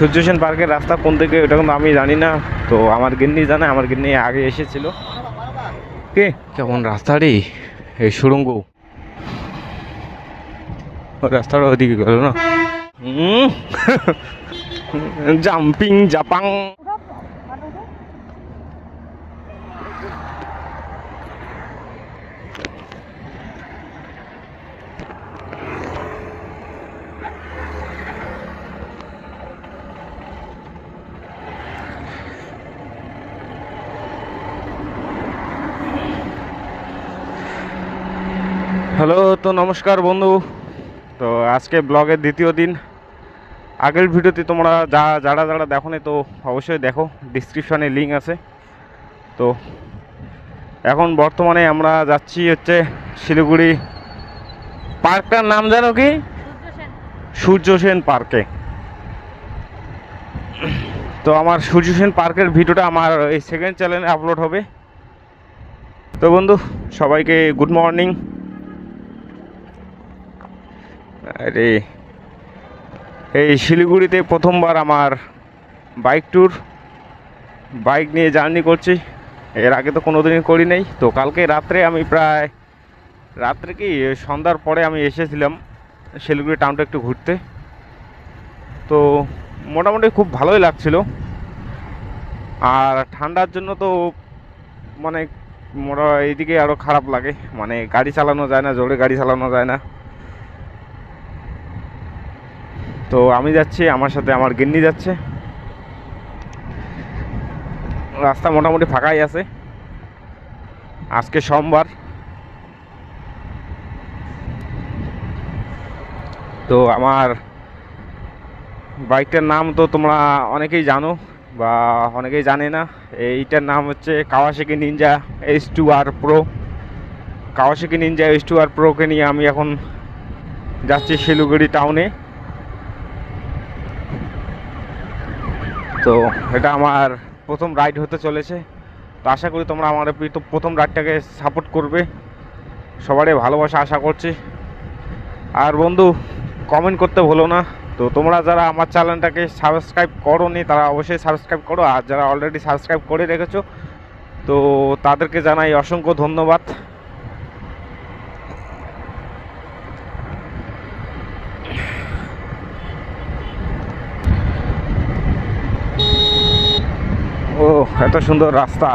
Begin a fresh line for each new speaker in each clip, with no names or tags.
সূর্য সেন পার্কের রাস্তা কোন থেকে ওটা কিন্তু আমি জানি না। তো আমার গিন্নি জানে আমার গিন্নি আগে এসেছিল। কে? কেমন রাস্তা রে? এই সুরঙ্গ রাস্তাটা ওদিকে গেল না? জাম্পিং জাপাং। হ্যালো, তো নমস্কার বন্ধু। তো আজকে ব্লগের দ্বিতীয় দিন। আগের ভিডিওতে তোমরা যা, যারা যারা দেখো তো অবশ্যই দেখো। ডিসক্রিপশনে লিঙ্ক আছে। তো এখন বর্তমানে আমরা যাচ্ছি হচ্ছে শিলিগুড়ি পার্কটার নাম জানো কি? সূর্য সেন পার্কে। তো আমার সূর্য সেন পার্কের ভিডিওটা আমার এই সেকেন্ড চ্যানেলে আপলোড হবে। তো বন্ধু, সবাইকে গুড মর্নিং আরে, এই শিলিগুড়িতে প্রথমবার আমার বাইক ট্যুর বাইক নিয়ে জার্নি করছি। এর আগে তো কোনো দিনই করি নাই। তো কালকে রাত্রে আমি প্রায়, রাত্রে কি, সন্ধ্যার পরে আমি এসেছিলাম শিলিগুড়ি টাউনটা একটু ঘুরতে। তো মোটামুটি খুব ভালোই লাগছিল। আর ঠান্ডার জন্য তো মানে মোটা এইদিকে আরও খারাপ লাগে। মানে গাড়ি চালানো যায় না, জোরে গাড়ি চালানো যায় না। তো আমি যাচ্ছি, আমার সাথে আমার গিন্নি যাচ্ছে। রাস্তা মোটামুটি ফাঁকাই আছে। আজকে সোমবার। তো আমার বাইকটার নাম তো তোমরা অনেকেই জানো বা অনেকেই জানে না। এইটার নাম হচ্ছে Kawasaki Ninja H two R Pro Kawasaki Ninja H two R প্রোকে নিয়ে আমি এখন যাচ্ছি শিলিগুড়ি টাউনে তো এটা আমার প্রথম রাইড হতে চলেছে। তো আশা করি তোমরা আমার প্রথম রাইডটাকে সাপোর্ট করবে। সবারই ভালোবাসা আশা করছি। আর বন্ধু কমেন্ট করতে ভুলো না। তো তোমরা যারা আমার চ্যানেলটাকে সাবস্ক্রাইব করো নি তারা অবশ্যই সাবস্ক্রাইব করো। আর যারা অলরেডি সাবস্ক্রাইব করে রেখেছো, তো তাদেরকে জানাই অসংখ্য ধন্যবাদ ও এত সুন্দর রাস্তা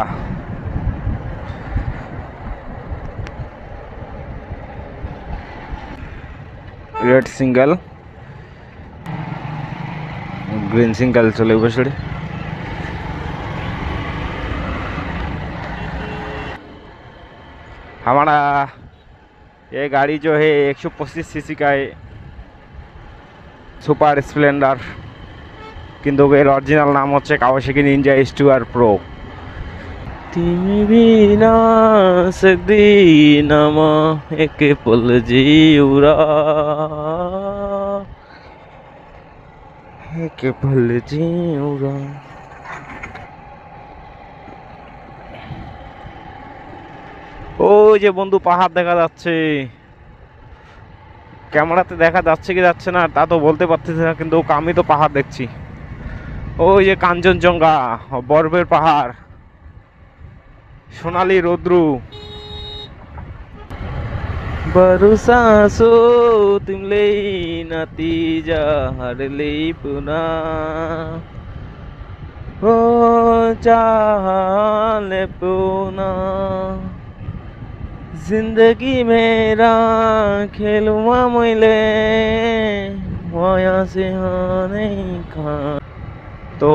রেড সিঙ্গেল ग्रीन सिंगल चले बछड़े हमारा ये गाड़ी जो है 125 सीसी का है সুপার স্প্লেন্ডার কিন্তু এর অরিজিনাল নাম হচ্ছে Kawasaki Ninja S two R Pro তুমি বিনা সদিনামা একে পল জিউরা একে পল জিউরা ওই যে বন্ধু পাহাড় দেখা যাচ্ছে। ক্যামেরাতে দেখা যাচ্ছে কি যাচ্ছে না তা তো বলতে পারতেছি না কিন্তু আমি তো পাহাড় দেখছি। ওই যে কাঞ্চনজঙ্ঘা, বরফের পাহাড়, সোনালি রৌদ্রু। বরুসাসো তুমলে নতিজা হারলে পুনা। ও চালে পুনা। মেরা খেলুয়া মইলে, ময়া সে হানে খান। তো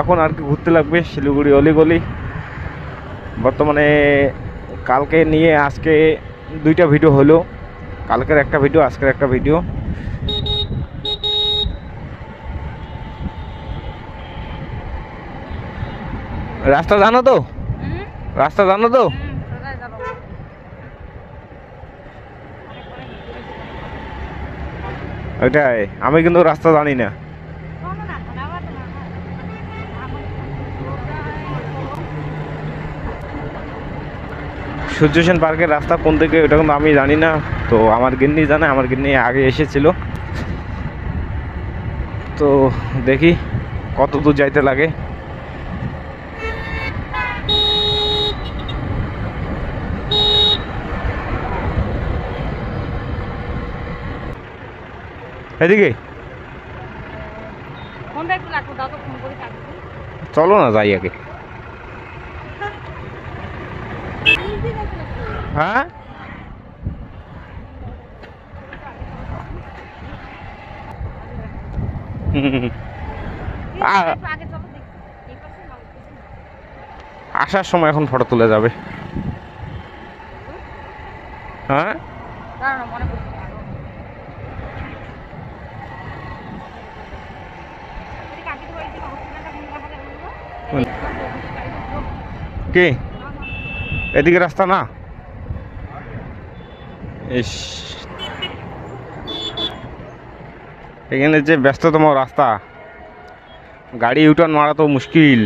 এখন আর কি ঘুরতে লাগবে শিলিগুড়ি অলিগলি। বর্তমানে কালকে নিয়ে আজকে দুইটা ভিডিও হলো। কালকের একটা ভিডিও আজকের একটা ভিডিও রাস্তা জানো তো? রাস্তা জানো তো? ওইটাই আমি কিন্তু রাস্তা জানি না
শোনো না, কথা বলো না।
সূর্য সেন পার্কের রাস্তা কোন থেকে ওটা কিন্তু আমি জানি না। তো আমার গিন্নি জানে আমার গিন্নি আগে এসেছিল। তো দেখি কত দূর যাইতে লাগে। এদিকে? চলো না যাই আগে। হ্যাঁ। আসার সময় এখন ফটো তুলে যাবে। হ্যাঁ। কে। এদিকে রাস্তা না? এখানে যে ব্যস্ততম রাস্তা গাড়ি ইউটার্ন মারা তো মুশকিল।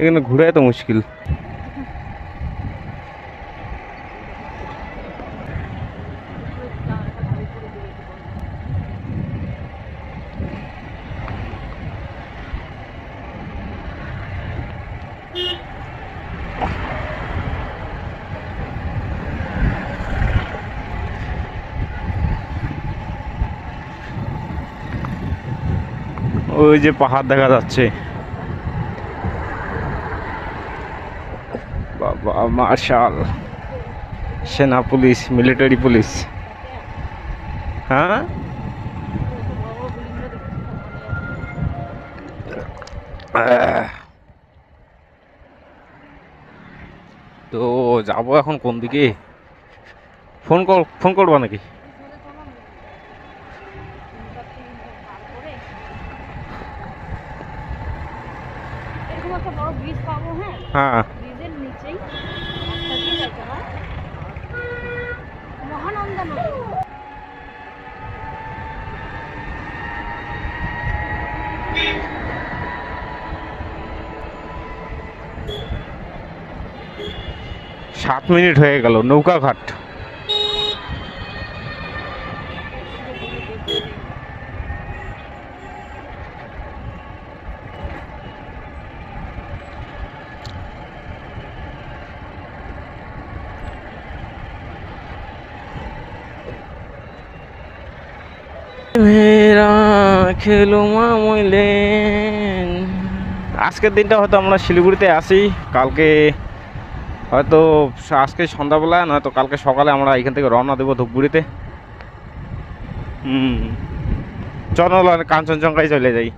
এখানে ঘুরে তো মুশকিল। ওই যে পাহাড় দেখা যাচ্ছে। বাবা, মার্শাল। সেনা পুলিশ, মিলিটারি পুলিশ। হ্যাঁ? তো যাব এখন কোন দিকে? ফোন কর, ফোন করবা নাকি
এরকম একটা বড় ব্রিজ পাবো হ্যাঁ।
হ্যাঁ
ব্রিজের নিচেই রাস্তা দিয়ে যাইতে মহানন্দা নদী।
সাত মিনিট হয়ে গেল নৌকা ঘাট মেরা আজকের দিনটা হয়তো আমরা শিলিগুড়িতে আসি কালকে হয়তো আজকে সন্ধ্যাবেলা, নয়তো কালকে সকালে আমরা এখান থেকে রওনা দেবো ধূপগুড়িতে। হুম। চলো কাঞ্চনজঙ্ঘায় চলে যাই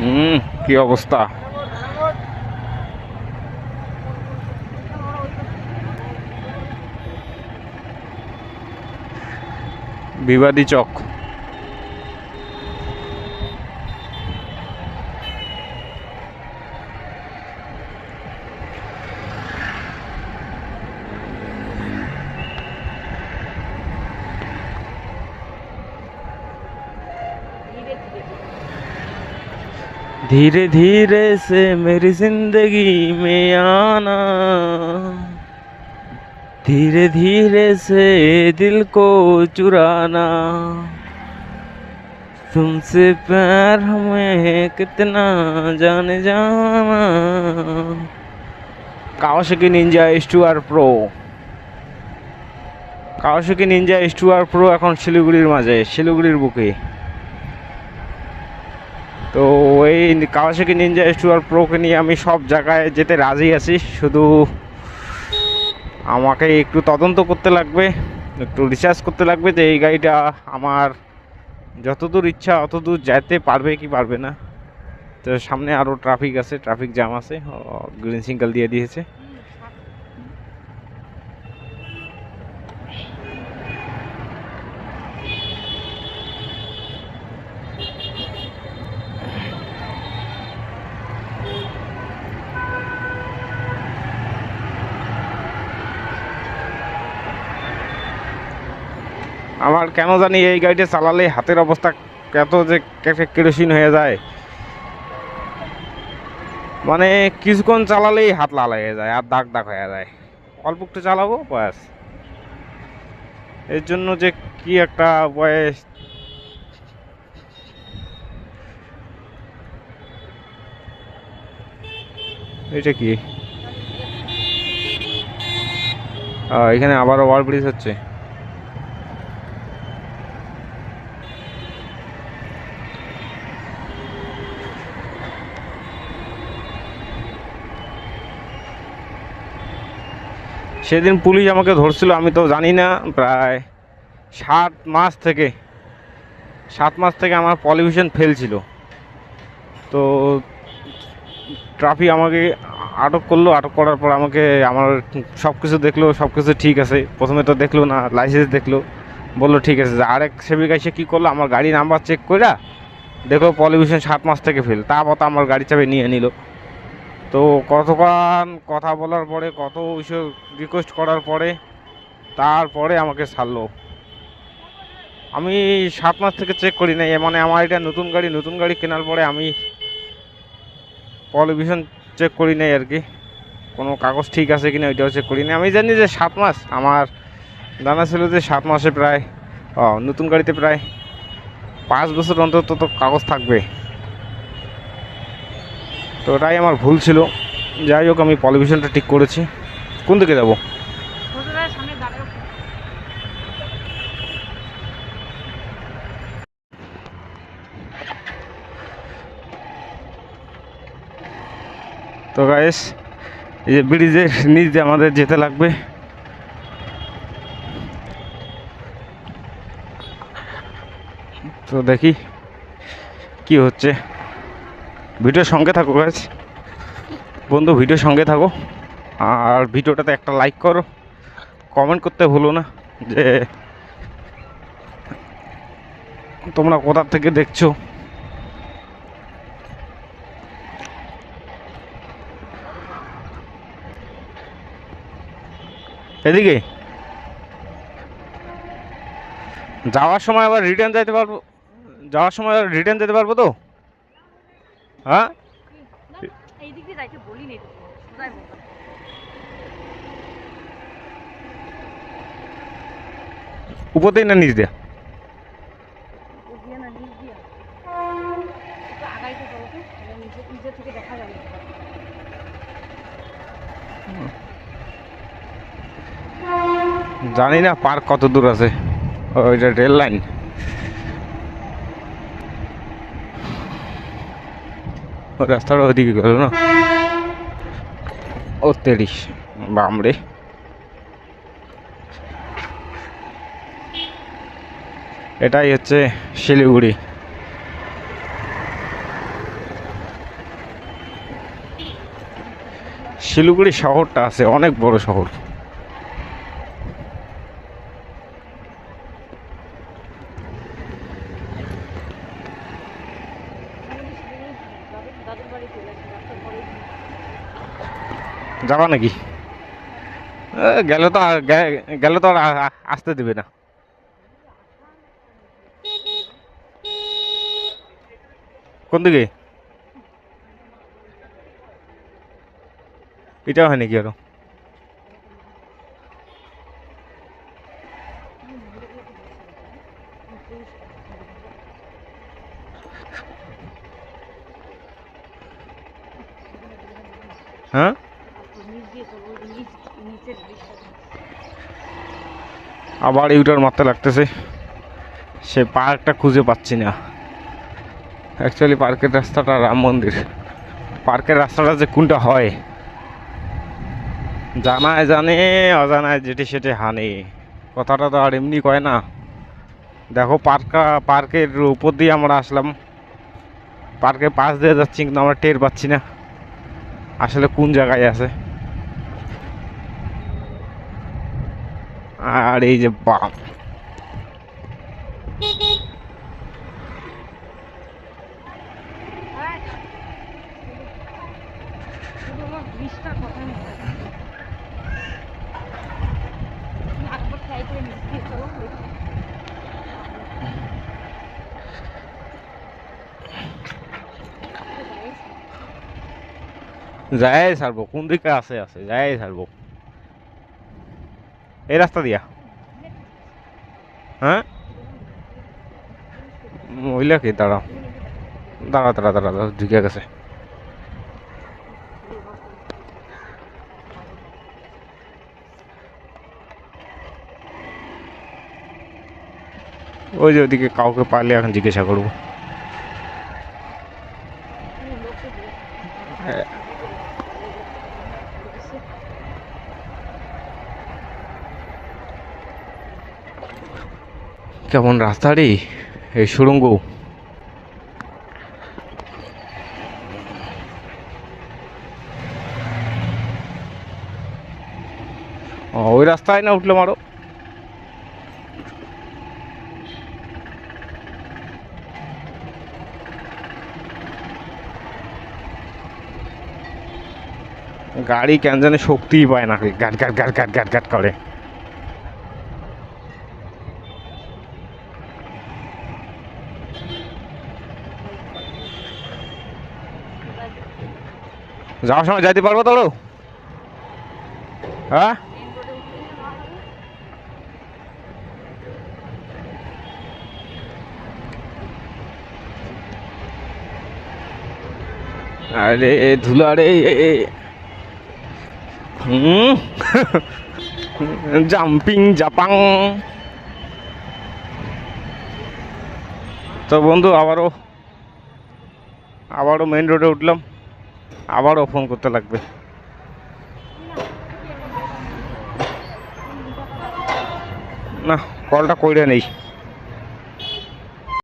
হুম কি অবস্থা? বিবাদী চক। धीरे धीरे से मेरी जिंदगी में आना धीरे धीरे से दिल को चुराना तुमसे प्यार हमें कितना जाने जाना Kawasaki Ninja S two R pro Kawasaki Ninja S two R pro এখন শিলিগুড়ির মাঝে শিলিগুড়ির বুকে তো এই Kawasaki Ninja S two R প্রোকে নিয়ে আমি সব জায়গায় যেতে রাজি আছি। শুধু আমাকে একটু তদন্ত করতে লাগবে, একটু রিসার্চ করতে লাগবে যে এই গাড়িটা আমার যতদূর ইচ্ছা, অতদূর যেতে পারবে কি পারবে না। তো সামনে আরও ট্রাফিক আছে ট্রাফিক জ্যাম আছে গ্রিন সিগন্যাল দিয়ে দিয়েছে। কেন জানি এই গাড়িটা চালালে হাতের অবস্থা এত যে কে- কেরোসিন হয়ে যায়। মানে কিছুক্ষণ চালালেই হাত লাল হয়ে যায় আর দাগ দাগ হয়ে যায়। অল্প একটু চালাবো, বয়স। এর জন্য যে কি একটা বয়স। এটা কি? এখানে আবারও ওভার ব্রিজ হচ্ছে। সেদিন পুলিশ আমাকে ধরছিল, আমি তো জানি না, প্রায় সাত মাস থেকে, সাত মাস থেকে আমার পলিউশন ফেল ছিল তো ট্রাফিক আমাকে আটক করল, আটক করার পর আমাকে আমার সব কিছু দেখল, সব কিছু ঠিক আছে, প্রথমে তো দেখল না লাইসেন্স দেখল, বলল ঠিক আছে আরেক সেবিকা এসে কী করল, আমার গাড়ি নাম্বার চেক করে দেখো পলিউশন সাত মাস থেকে ফেল তারপর তো আমার গাড়ি চাপে নিয়ে নিল। তো কতক্ষণ কথা বলার পরে, কত ইস্যু রিকোয়েস্ট করার পরে, তারপরে আমাকে ছাড়লো। আমি সাত মাস থেকে চেক করি নাই মানে আমার এটা নতুন গাড়ি নতুন গাড়ি কেনার পরে আমি পলিউশন চেক করি নাই আর কি। কোনো কাগজ ঠিক আছে কিনা ওইটাও চেক করি নাই। আমি জানি যে সাত মাস আমার জানা ছিল যে সাত মাসে প্রায় নতুন গাড়িতে প্রায় পাঁচ বছর অন্তত তো কাগজ থাকবে। তো ওটাই আমার ভুল ছিল। যাই হোক, আমি পলিউশনটা ঠিক করেছি। কোন দিকে যাব? তো গাইস এই যে ব্রিজের নিচ দিয়ে আমাদের যেতে লাগবে। তো দেখি কি হচ্ছে। ভিডিওর সঙ্গে থাকো গাইস বন্ধু, ভিডিওর সঙ্গে থাকো। আর ভিডিওটাতে একটা লাইক করো। কমেন্ট করতে ভুলো না যে তোমরা কোথা থেকে দেখছ? এদিকে? যাওয়ার সময় আবার রিটার্ন যেতে পারব যাওয়ার সময় রিটার্ন যেতে পারব তো? হ্যাঁ? উপর দিয়ে না নিচ দিয়ে? জানি না পার্ক কত দূর আছে। ওইটা রেল লাইন। রাস্তাটা ওইদিকে গেল না? ও তেরিশ, বামড়ে। এটাই হচ্ছে শিলিগুড়ি। শিলিগুড়ি শহরটা আছে, অনেক বড় শহর। যাবা নাকি এ, গেলে তো আর গে- গেলে তো আর আ- আ- আসতে দেবে না কোন দিকে এটাও হয় নাকি আরো আবার ইউটার মারতে লাগতেছে। সে পার্কটা খুঁজে পাচ্ছি না। অ্যাকচুয়ালি পার্কের রাস্তাটা রাম মন্দির। পার্কের রাস্তাটা যে কোনটা হয়? জানায় জানে, অজানায় যেটি সেটি হানে। কথাটা তো আর এমনি কয় না। দেখো, পার্কা, পার্কের উপর দিয়ে আমরা আসলাম। পার্কের পাশ দিয়ে যাচ্ছি, কিন্তু আমরা টের পাচ্ছি না। আসলে কোন জায়গায় আছে? আর এই যে
বাপ
যায় ছাড়বো কোন দিকে আছে আছে? যায় ছাড়বো। এই রাস্তা দিয়া হ্যাঁ মহিলা কি দাঁড়াও দাঁড়া দাঁড়া দাঁড়া দাঁড়া ঢুকে গেছে ওই যে ওদিকে কাউকে পারলে এখন জিজ্ঞাসা করব হ্যাঁ। কেমন রাস্তা রে? এই সুড়ঙ্গ। ও, ওই রাস্তায় না উঠলাম আরও? গাড়ি কেন জানে শক্তিই পায় না। গাট গাট গাট গাট গাট গাট করে। যাওয়ার সময় যাইতে পারব তো হ্যাঁ? আরে ধুলা রে হুম। জাম্পিং জাপাং। তো বন্ধু, আবারও আবারও মেন রোডে উঠলাম। আবারও ফোন করতে লাগবে। না কলটা কইরা নেই।